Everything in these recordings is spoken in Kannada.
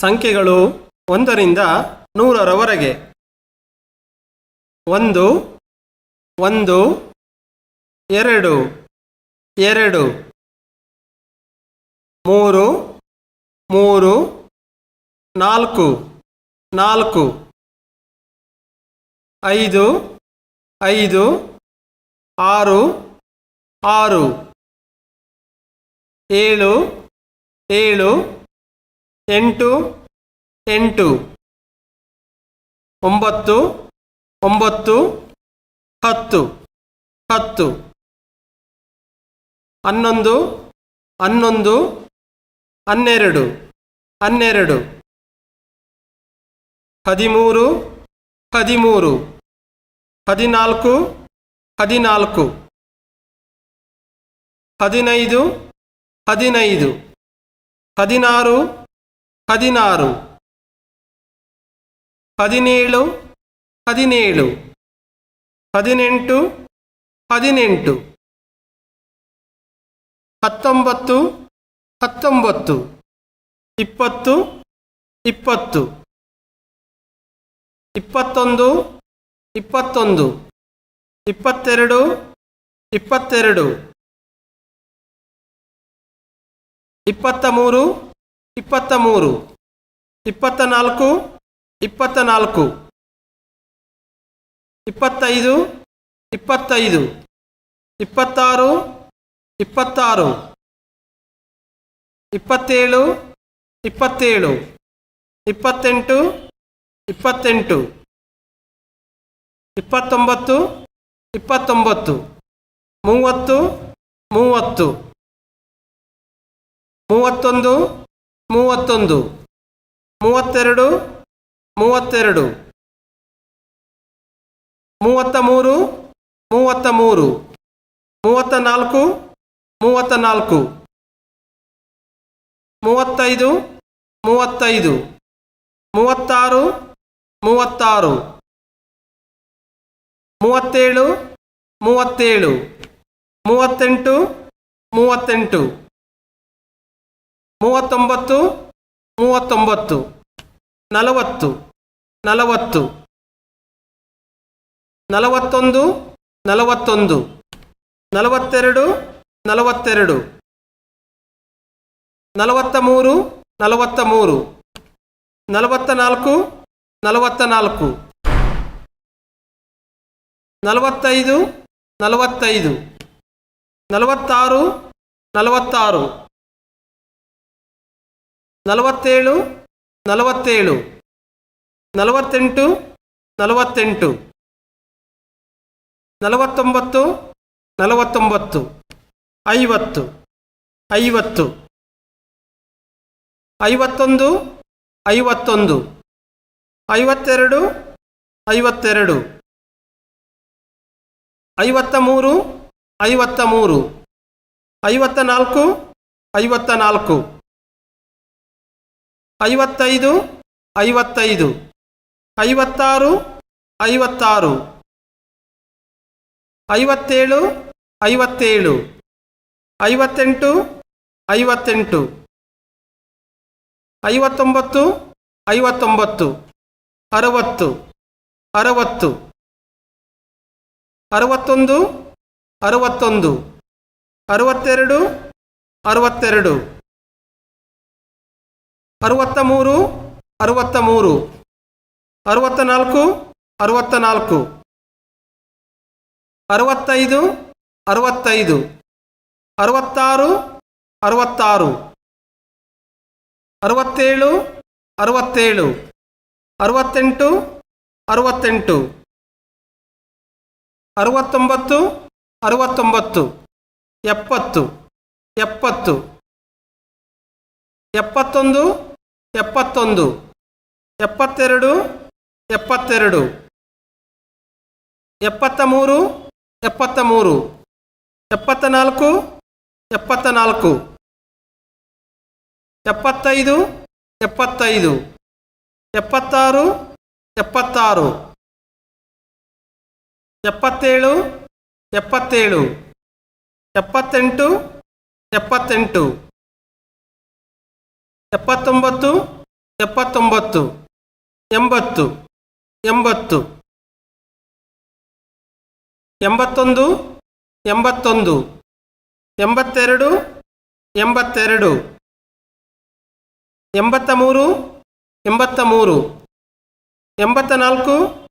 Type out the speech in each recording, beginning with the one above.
ಸಂಖ್ಯೆಗಳು ಒಂದರಿಂದ ನೂರರವರೆಗೆ. ಒಂದು ಒಂದು, ಎರಡು ಎರಡು. ಮೂರು ಮೂರು, ನಾಲ್ಕು ನಾಲ್ಕು. ಐದು ಐದು, ಆರು ಆರು. ಏಳು ಏಳು. ಎಂಟು ಎಂಟು, ಒಂಬತ್ತು ಒಂಬತ್ತು, ಹತ್ತು ಹತ್ತು. ಹನ್ನೊಂದು ಹನ್ನೊಂದು, ಹನ್ನೆರಡು ಹನ್ನೆರಡು. ಹದಿಮೂರು ಹದಿಮೂರು. ಹದಿನಾಲ್ಕು ಹದಿನಾಲ್ಕು. ಹದಿನೈದು ಹದಿನೈದು. ಹದಿನಾರು ಹದಿನಾರು. ಹದಿನೇಳು ಹದಿನೇಳು. ಹದಿನೆಂಟು ಹದಿನೆಂಟು. ಹತ್ತೊಂಬತ್ತು ಹತ್ತೊಂಬತ್ತು. ಇಪ್ಪತ್ತು ಇಪ್ಪತ್ತು. ಇಪ್ಪತ್ತೊಂದು ಇಪ್ಪತ್ತೊಂದು. ಇಪ್ಪತ್ತೆರಡು ಇಪ್ಪತ್ತೆರಡು. ಇಪ್ಪತ್ತ ಮೂರು ಇಪ್ಪತ್ತ ಮೂರು, ಇಪ್ಪತ್ತ ನಾಲ್ಕು ಇಪ್ಪತ್ತ ನಾಲ್ಕು, ಇಪ್ಪತ್ತೈದು ಇಪ್ಪತ್ತೈದು, ಇಪ್ಪತ್ತಾರು ಇಪ್ಪತ್ತಾರು, ಇಪ್ಪತ್ತೇಳು ಇಪ್ಪತ್ತೇಳು, ಇಪ್ಪತ್ತೆಂಟು ಇಪ್ಪತ್ತೆಂಟು, ಇಪ್ಪತ್ತೊಂಬತ್ತು ಇಪ್ಪತ್ತೊಂಬತ್ತು, ಮೂವತ್ತು ಮೂವತ್ತು, ಮೂವತ್ತೊಂದು ಮೂವತ್ತೊಂದು, ಮೂವತ್ತೆರಡು ಮೂವತ್ತೆರಡು, ಮೂವತ್ತ ಮೂರು ಮೂವತ್ತ ಮೂರು, ಮೂವತ್ತ ನಾಲ್ಕು ಮೂವತ್ತ ನಾಲ್ಕು, ಮೂವತ್ತೈದು ಮೂವತ್ತೈದು, ಮೂವತ್ತಾರು ಮೂವತ್ತಾರು, ಮೂವತ್ತೇಳು ಮೂವತ್ತೇಳು, ಮೂವತ್ತೆಂಟು ಮೂವತ್ತೆಂಟು. ಮೂವತ್ತೊಂಬತ್ತು ಮೂವತ್ತೊಂಬತ್ತು, ನಲವತ್ತು ನಲವತ್ತು, ನಲವತ್ತೊಂದು ನಲವತ್ತೊಂದು, ನಲವತ್ತೆರಡು ನಲವತ್ತೆರಡು ನಲವತ್ತ ಮೂರು ನಲವತ್ತ ಮೂರು ನಲವತ್ತ ನಾಲ್ಕು ನಲವತ್ತ ನಾಲ್ಕು ನಲವತ್ತೈದು ನಲವತ್ತೈದು, ನಲವತ್ತಾರು ನಲವತ್ತಾರು. ನಲವತ್ತೇಳು ನಲವತ್ತೇಳು, ನಲವತ್ತೆಂಟು ನಲವತ್ತೆಂಟು, ನಲವತ್ತೊಂಬತ್ತು ನಲವತ್ತೊಂಬತ್ತು, ಐವತ್ತು ಐವತ್ತು, ಐವತ್ತೊಂದು ಐವತ್ತೊಂದು, ಐವತ್ತೆರಡು ಐವತ್ತೆರಡು ಐವತ್ತ ಮೂರು ಐವತ್ತ ಮೂರು ಐವತ್ತ ನಾಲ್ಕು ಐವತ್ತ ನಾಲ್ಕು ಐವತ್ತೈದು ಐವತ್ತೈದು, ಐವತ್ತಾರು ಐವತ್ತಾರು, ಐವತ್ತೇಳು ಐವತ್ತೇಳು, ಐವತ್ತೆಂಟು ಐವತ್ತೆಂಟು, ಐವತ್ತೊಂಬತ್ತು ಐವತ್ತೊಂಬತ್ತು, ಅರವತ್ತು ಅರವತ್ತು, ಅರವತ್ತೊಂದು ಅರವತ್ತೊಂದು, ಅರವತ್ತೆರಡು ಅರವತ್ತೆರಡು. ಅರವತ್ತ ಮೂರು ಅರವತ್ತ ಮೂರು ಅರವತ್ತ ನಾಲ್ಕು ಅರವತ್ತ ನಾಲ್ಕು ಅರವತ್ತೈದು ಅರವತ್ತೈದು, ಅರವತ್ತಾರು ಅರವತ್ತಾರು, ಅರವತ್ತೇಳು ಅರವತ್ತೇಳು, ಅರವತ್ತೆಂಟು ಅರವತ್ತೆಂಟು, ಅರವತ್ತೊಂಬತ್ತು ಅರವತ್ತೊಂಬತ್ತು, ಎಪ್ಪತ್ತು ಎಪ್ಪತ್ತು, ಎಪ್ಪತ್ತೊಂದು ಎಪ್ಪತ್ತೊಂದು, ಎಪ್ಪತ್ತೆರಡು ಎಪ್ಪತ್ತೆರಡು ಎಪ್ಪತ್ತ ಮೂರು ಎಪ್ಪತ್ತ ಮೂರು ಎಪ್ಪತ್ತ ನಾಲ್ಕು ಎಪ್ಪತ್ತ ನಾಲ್ಕು ಎಪ್ಪತ್ತೈದು ಎಪ್ಪತ್ತೈದು, ಎಪ್ಪತ್ತಾರು ಎಪ್ಪತ್ತಾರು, ಎಪ್ಪತ್ತೇಳು ಎಪ್ಪತ್ತೇಳು, ಎಪ್ಪತ್ತೆಂಟು ಎಪ್ಪತ್ತೆಂಟು. ಎಪ್ಪತ್ತೊಂಬತ್ತು ಎಪ್ಪತ್ತ ಎಪ್ಪತ್ತೊಂಬತ್ತು, ಎಂಬತ್ತು ಎಂಬತ್ತು, ಎಂಬತ್ತೊಂದು ಎಂಬತ್ತೊಂದು, ಎಂಬತ್ತೆರಡು ಎಂಬತ್ತೆರಡು ಎಂಬತ್ತ ಮೂರು ಎಂಬತ್ತ ಮೂರು ಎಂಬತ್ತ ನಾಲ್ಕು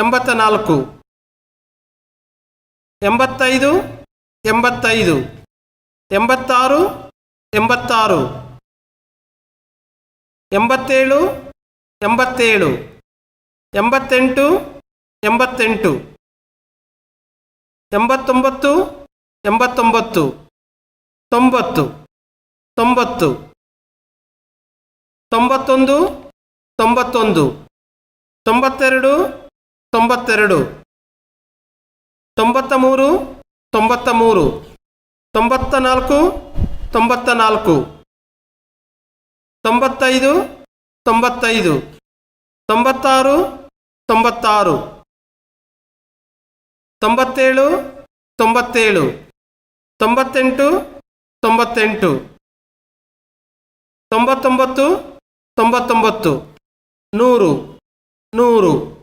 ಎಂಬತ್ತ ನಾಲ್ಕು ಎಂಬತ್ತೈದು ಎಂಬತ್ತೈದು, ಎಂಬತ್ತಾರು ಎಂಬತ್ತಾರು ಎಂಬತ್ತೇಳು ಎಂಬತ್ತೇಳು, ಎಂಬತ್ತೆಂಟು ಎಂಬತ್ತೆಂಟು, ಎಂಬತ್ತೊಂಬತ್ತು ಎಂಬತ್ತೊಂಬತ್ತು, ತೊಂಬತ್ತು ತೊಂಬತ್ತು, ತೊಂಬತ್ತೊಂದು ತೊಂಬತ್ತೊಂದು, ತೊಂಬತ್ತೆರಡು ತೊಂಬತ್ತೆರಡು ತೊಂಬತ್ತ ಮೂರು ತೊಂಬತ್ತ ಮೂರು ತೊಂಬತ್ತ ನಾಲ್ಕು ತೊಂಬತ್ತ ನಾಲ್ಕು ತೊಂಬತ್ತೈದು ತೊಂಬತ್ತೈದು ತೊಂಬತ್ತಾರು ತೊಂಬತ್ತಾರು. ತೊಂಬತ್ತೇಳು ತೊಂಬತ್ತೇಳು. ತೊಂಬತ್ತೆಂಟು ತೊಂಬತ್ತೆಂಟು. ತೊಂಬತ್ತೊಂಬತ್ತು ತೊಂಬತ್ತೊಂಬತ್ತು. ನೂರು ನೂರು.